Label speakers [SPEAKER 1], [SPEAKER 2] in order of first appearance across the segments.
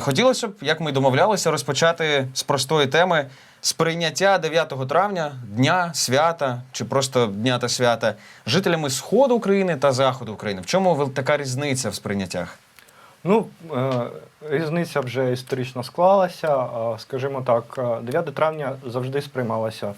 [SPEAKER 1] Хотілося б, як ми домовлялися, розпочати з простої теми сприйняття 9 травня, дня свята чи просто дня та свята жителями сходу України та заходу України. В чому така різниця в сприйняттях?
[SPEAKER 2] Ну, е, різниця вже історично склалася. Е, Скажімо так, е, 9 травня завжди сприймалося е,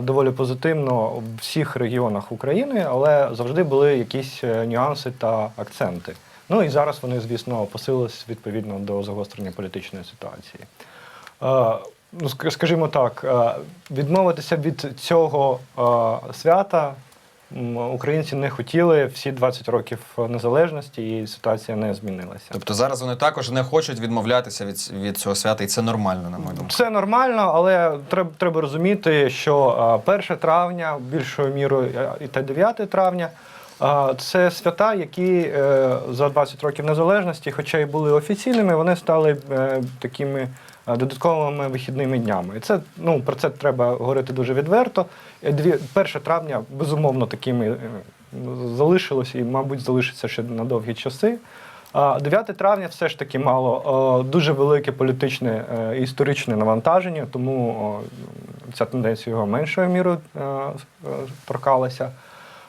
[SPEAKER 2] доволі позитивно в всіх регіонах України, але завжди були якісь е, нюанси та акценти. Ну і зараз вони, звісно, посилились відповідно до загострення політичної ситуації. Е, Ну, скажімо так, е, відмовитися від цього е, свята українці не хотіли всі 20 років незалежності, і ситуація не змінилася.
[SPEAKER 1] Тобто зараз вони також не хочуть відмовлятися від, від цього свята, і це нормально, на мою думку.
[SPEAKER 2] Це нормально, але треба, треба розуміти, що е, 1 травня, більшою мірою і та 9 травня. Це свята, які е, за 20 років незалежності, хоча й були офіційними, вони стали е, такими е, додатковими вихідними днями. І це ну про це треба говорити дуже відверто. Е, дві- 1 травня безумовно такими залишилось і, мабуть, залишиться ще на довгі часи. А 9 травня все ж таки мало дуже велике політичне і історичне навантаження, тому ця тенденція його меншою мірою торкалася.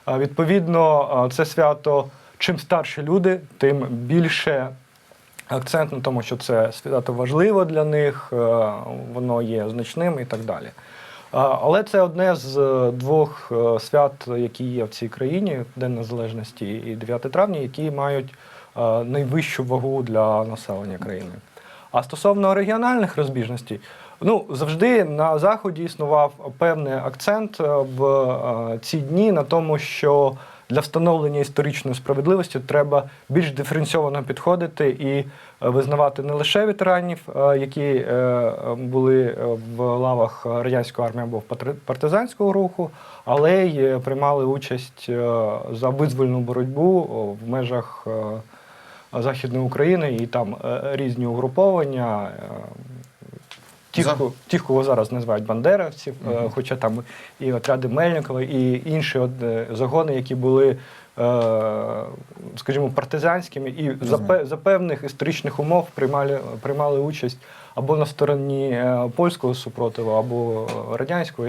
[SPEAKER 2] Відповідно, це свято, чим старші люди, тим більше акцент на тому, що це свято важливо для них, е, воно є значним і так далі. Але це одне з е, двох е, свят, які є в цій країні, День Незалежності і 9 травня, які мають найвищу вагу для населення країни. А стосовно регіональних розбіжностей, ну завжди на заході існував певний акцент е, в е, ці дні на тому, що для встановлення історичної справедливості треба більш диференційовано підходити і е, визнавати не лише ветеранів, які були в лавах радянської армії або в партизанського руху, але й приймали участь за визвольну боротьбу в межах Західної України і там різні угруповання. Тих,
[SPEAKER 1] За-
[SPEAKER 2] тих, кого зараз називають бандеровців, е,
[SPEAKER 1] Мгм.
[SPEAKER 2] хоча там і отряди Мельникова, і інші е, загони, які були, е, скажімо, партизанськими, і за,
[SPEAKER 1] Розумію.
[SPEAKER 2] пе- за певних історичних умов приймали, приймали участь або на стороні польського супротиву, або радянського.